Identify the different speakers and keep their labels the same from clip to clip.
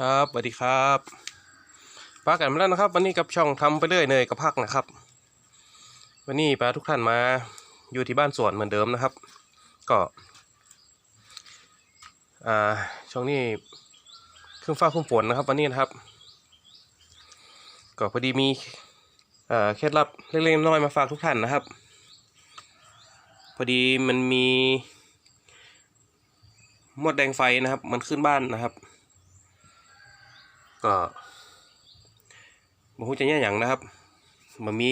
Speaker 1: ครับสวัสดีครับปากันมาแล้วนะครับ วันนี้กับช่องทำไปเรื่อยเนยกับพักนะครับ วันนี้ปลาทุกท่านมาอยู่ที่บ้านสวนเหมือนเดิมนะครับ ก็อ่าช่วงนี้เครื่องฟ้าคุ้มฝนนะครับ วันนี้นะครับ ก็พอดีมีอ่าเคล็ดลับเล็กๆน้อยๆมาฝากทุกท่านนะครับ พอดีมันมีมดแดงไฟนะครับ มันขึ้นบ้านนะครับ ก็บ่ฮู้จะเนี่ยหยังนะครับมันมี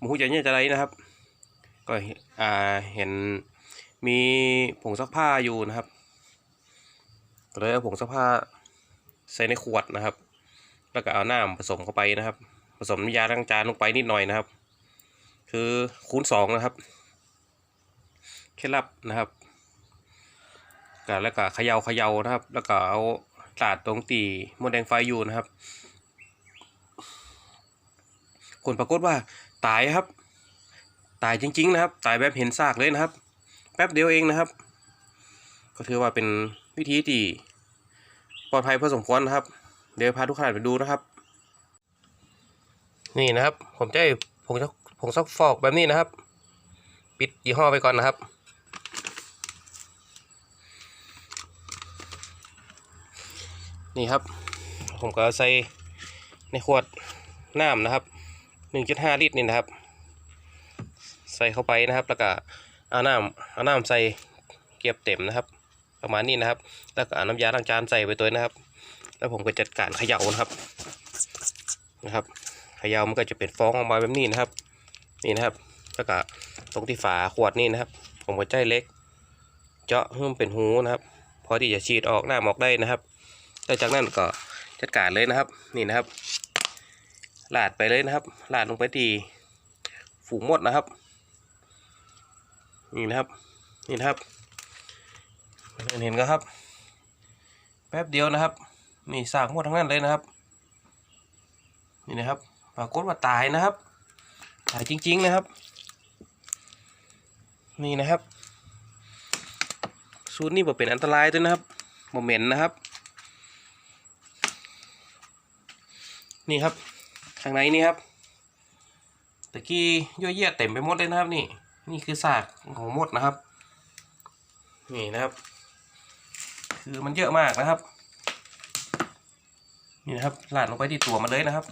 Speaker 1: บ่ฮู้จะเนี่ยจะไรนะครับ ก็เห็นอ่าเห็นมีผงซักผ้าอยู่นะครับก็เลยเอาผงซักผ้าใส่ในขวดนะครับ แล้วก็เอาน้ำผสมเข้าไปนะครับ ผสมน้ำยาล้างจานลงไปนิดหน่อยนะครับ คือคูณสองนะครับเคล็ดลับนะครับก็แล้วก็เขย่าเขย่านะครับ แล้วก็เอา ตาดตรงตีมดแดงไฟอยู่นะครับผลปรากฏว่าตายครับ ตายจริง ๆ นะครับ ตายแบบเห็นซากเลยนะครับ แป๊บเดียวเองนะครับ ก็ถือว่าเป็นวิธีที่ปลอดภัยพอสมควรนะครับ เดี๋ยวพาทุกท่านไปดูนะครับ นี่นะครับ ผมจะผงซักผงซักฟอกแบบนี้นะครับ ปิดยี่ห้อไปก่อนนะครับ นี่ครับ ผมก็ใส่ในขวดน้ำนะครับ 1.5 ลิตรนี่นะครับ ใส่เข้าไปนะครับแล้วก็เอาน้ำเอาน้ำใส่เก็บเต็มนะครับ ประมาณนี้นะครับ แล้วก็เอาน้ำยาล้างจานใส่ไปตัวนะครับ แล้วผมก็จัดการเขย่านะครับนะครับเขย่ามันก็จะเป็นฟองออกมาแบบนี้นะครับ นี่นะครับ แล้วก็ตรงที่ฝาขวดนี่นะครับ ผมก็ใจเล็ก เจาะให้มันเป็นหูนะครับ พอที่จะฉีดออกหน้ำออกได้นะครับ แล้วจากนั้นก็จัดการเลยนะครับ นี่นะครับลาดไปเลยนะครับลาดลงไปที่ฝูงมดนะครับ นี่นะครับ นี่นะครับเห็นก็ครับ แป๊บเดียวนะครับ นี่สากมดทั้งนั้นเลยนะครับ นี่นะครับปรากฏว่าตายนะครับ ตายจริง ๆนะครับ นี่นะครับ สูตรนี้บ่เป็นอันตรายด้วยนะครับบ่เหม็นนะครับ นี่ครับข้างในนี่ครับตะกี้ยั่วเยี่ยเต็มไปหมดเลยนะครับ นี่ นี่คือซากของมดนะครับ นี่นะครับ คือมันเยอะมากนะครับ นี่นะครับลาดลงไปที่ตัวมันเลยนะครับ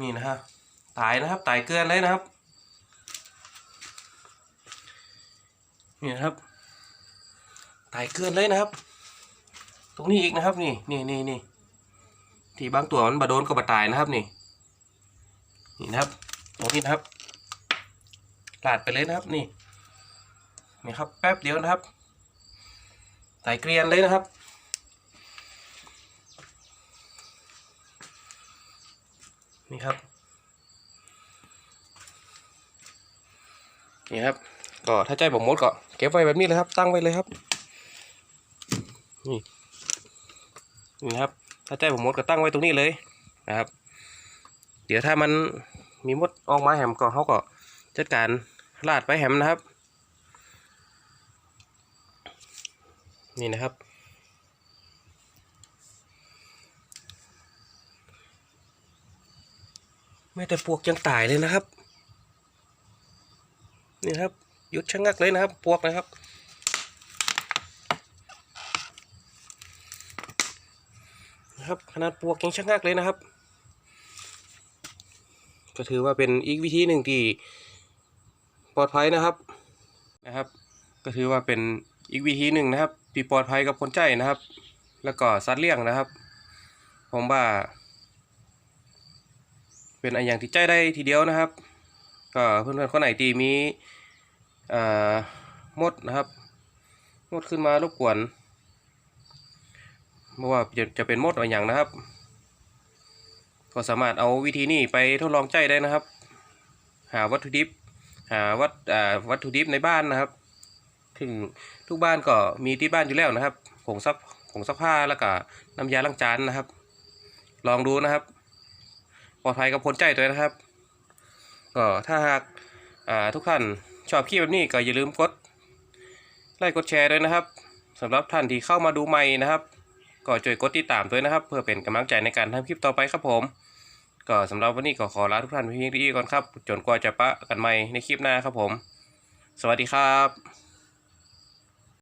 Speaker 1: นี่นะครับตายนะครับตายเกลือนเลยนะครับนี่นะครับตายเกลือนเลยนะครับ ตรงนี้อีกนะครับ นี่นี่นี่นี่ ที่บางตัวมันบาโดนก็บาตายนะครับนี่ นี่นะครับตรงนี้นะครับลาดไปเลยนะครับนี่นี่ครับแป๊บเดียวนะครับตายเกรียนเลยนะครับนี่ครับ นี่ครับ ก็ถ้าใจผมมดก็เก็บไว้แบบนี้เลยครับ ตั้งไว้เลยครับ นี่ นี่ครับ ถ้าใจผมมดก็ตั้งไว้ตรงนี้เลยนะครับ เดี๋ยวถ้ามันมีมดออกมาแหมก็เขาก็จัดการลาดไปแหมนะครับ นี่นะครับแม้แต่ปวกยังตายเลยนะครับ นี่นะครับหยุดชะงักเลยนะครับปวกนะครับ นะครับ ขนาดปวกยังชะงักเลยนะครับ ก็ถือว่าเป็นอีกวิธีหนึ่งที่ปลอดภัยนะครับนะครับ ก็ถือว่าเป็นอีกวิธีหนึ่งนะครับที่ปลอดภัยกับคนใจนะครับ แล้วก็สัตว์เลี้ยงนะครับ ผมว่า เป็นอันอย่างที่ใจได้ทีเดียวนะครับ ก็เพื่อนๆคนไหนที่มีอ่ามดนะครับ มดขึ้นมารบกวน ไม่ว่าจะจะเป็นมดอะไรอย่างนะครับ ก็สามารถเอาวิธีนี้ไปทดลองใจได้นะครับ หาวัตถุดิบ หาวัตอ่าวัตถุดิบในบ้านนะครับ ถึงทุกบ้านก็มีที่บ้านอยู่แล้วนะครับผงซักผงซักผ้าแล้วก็น้ำยาล้างจานนะครับ ลองดูนะครับ ปลอดภัยกับคนใจตัวเองนะครับ ก็ถ้าหากอ่าทุกท่านชอบคลิปแบบนี้ก็อย่าลืมกดไลค์กดแชร์ด้วยนะครับสำหรับท่านที่เข้ามาดูใหม่นะครับ ก็ช่วยกดติดตามด้วยนะครับ เพื่อเป็นกำลังใจในการทำคลิปต่อไปครับผม ก็สำหรับวันนี้ก็ขอลาทุกท่านเพียงเท่านี้ก่อนครับ จนกว่าจะปะกันใหม่ในคลิปหน้าครับผม สวัสดีครับ